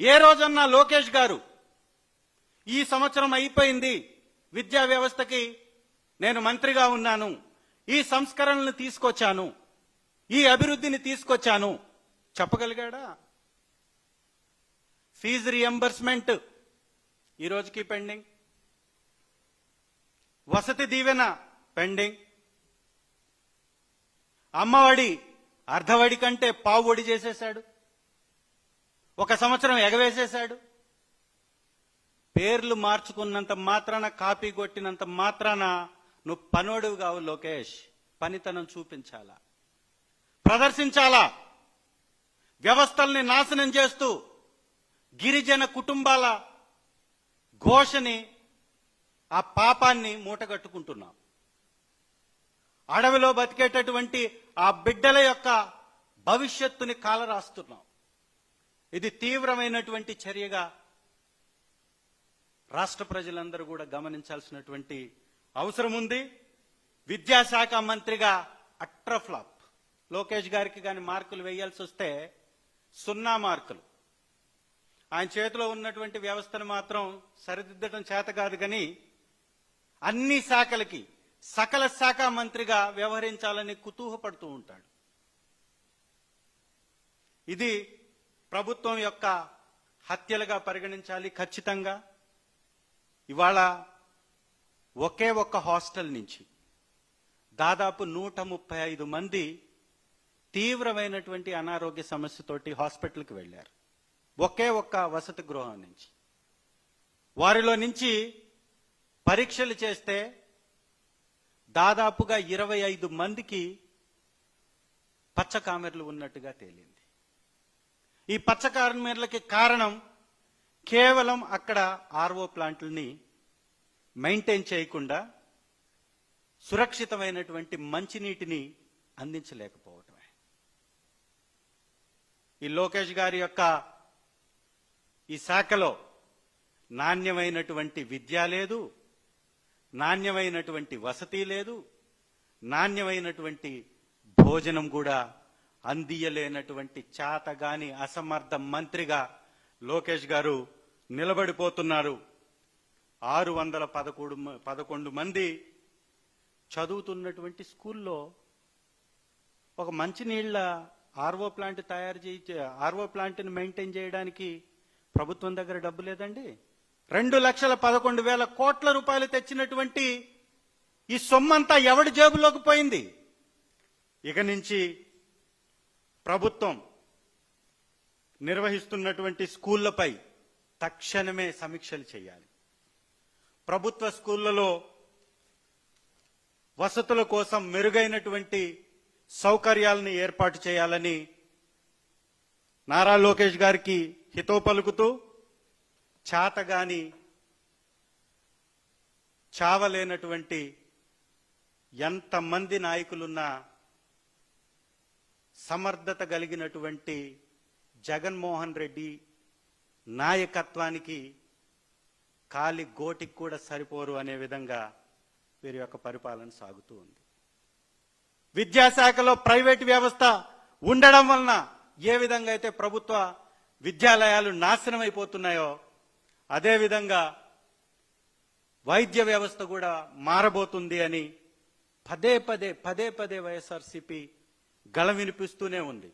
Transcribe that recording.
ఏ రోజన్నా లోకేష్ గారు ఈ సంవత్సరం అయిపోయింది విద్యా వ్యవస్థకి నేను మంత్రిగా ఉన్నాను ఈ సంస్కరణలు తీసుకొచ్చాను ఈ అభివృద్ధిని తీసుకొచ్చాను. చెప్పగలిగాడా? ఫీజు రియంబర్స్మెంట్ ఈ రోజుకి పెండింగ్. వసతి దీవెన పెండింగ్. అమ్మఒడి అర్ధవడి కంటే పావువడి చేసేశాడు. ఒక సంవత్సరం ఎగవేసేశాడు. పేర్లు మార్చుకున్నంత మాత్రాన కాపీ కొట్టినంత మాత్రాన నువ్వు పనోడువు కావు లోకేష్. పనితనం చూపించాలా? ప్రదర్శించాలా? వ్యవస్థల్ని నాశనం చేస్తూ గిరిజన కుటుంబాల ఘోషని ఆ పాపాన్ని మూటగట్టుకుంటున్నాం. అడవిలో బతికేటటువంటి ఆ బిడ్డల యొక్క భవిష్యత్తుని కాలరాస్తున్నాం. ఇది తీవ్రమైనటువంటి చర్యగా రాష్ట్ర ప్రజలందరూ కూడా గమనించాల్సినటువంటి అవసరం ఉంది. విద్యాశాఖ మంత్రిగా అట్రఫ్లాప్ లోకేష్ గారికి కానీ మార్కులు వేయాల్సి వస్తే సున్నా మార్కులు. ఆయన చేతిలో ఉన్నటువంటి వ్యవస్థను మాత్రం సరిదిద్దడం చేత కాదు కానీ అన్ని శాఖలకి సకల శాఖ మంత్రిగా వ్యవహరించాలని కుతూహపడుతూ ఉంటాడు. ఇది ప్రభుత్వం యొక్క హత్యలుగా పరిగణించాలి ఖచ్చితంగా. ఇవాళ ఒకే ఒక్క హాస్టల్ నుంచి దాదాపు నూట ముప్పై ఐదు మంది తీవ్రమైనటువంటి అనారోగ్య సమస్యతోటి హాస్పిటల్కి వెళ్ళారు. ఒకే ఒక్క వసతి గృహం నుంచి. వారిలో నుంచి పరీక్షలు చేస్తే దాదాపుగా ఇరవై ఐదు మందికి పచ్చకామెర్లు ఉన్నట్టుగా తేలింది. ఈ పచ్చకామెర్లకి కారణం కేవలం అక్కడ ఆర్ఓ ప్లాంట్లని మెయింటైన్ చేయకుండా సురక్షితమైనటువంటి మంచినీటిని అందించలేకపోవటమే. ఈ లోకేష్ గారి యొక్క ఈ శాఖలో నాణ్యమైనటువంటి విద్య లేదు నాణ్యమైనటువంటి వసతి లేదు నాణ్యమైనటువంటి భోజనం కూడా అందియలేనటువంటి చాతగాని అసమర్థ మంత్రిగా లోకేష్ గారు నిలబడిపోతున్నారు. ఆరు వందల పదకొండు మ- పదకొండు మంది చదువుతున్నటువంటి స్కూల్లో ఒక మంచినీళ్ళ ఆర్ఓ ప్లాంట్ తయారు చేయి ఆర్ఓ ప్లాంట్ని మెయింటైన్ చేయడానికి ప్రభుత్వం దగ్గర డబ్బు లేదండి. రెండు లక్షల పదకొండు వేల కోట్ల రూపాయలు తెచ్చినటువంటి ఈ సొమ్మంతా ఎవడి జేబులోకి పోయింది? ఇక నుంచి ప్రభుత్వం నిర్వహిస్తున్నటువంటి స్కూళ్ళపై తక్షణమే సమీక్షలు చేయాలి. ప్రభుత్వ స్కూళ్ళలో వసతుల కోసం మెరుగైనటువంటి సౌకర్యాలను ఏర్పాటు చేయాలని నారా లోకేష్ గారికి హితో పలుకుతూ చాతగాని చావలేనటువంటి ఎంతమంది నాయకులున్నా సమర్థత కలిగినటువంటి జగన్మోహన్ రెడ్డి నాయకత్వానికి కాలి గోటికి కూడా సరిపోరు అనే విధంగా వీరి యొక్క పరిపాలన సాగుతూ ఉంది. విద్యాశాఖలో ప్రైవేట్ వ్యవస్థ ఉండడం వలన ఏ విధంగా అయితే ప్రభుత్వ విద్యాలయాలు నాశనం అయిపోతున్నాయో అదేవిధంగా వైద్య వ్యవస్థ కూడా మారబోతుంది అని పదే పదే పదే పదే వైఎస్ఆర్సీపీ గళ వినిపిస్తూనే ఉంది.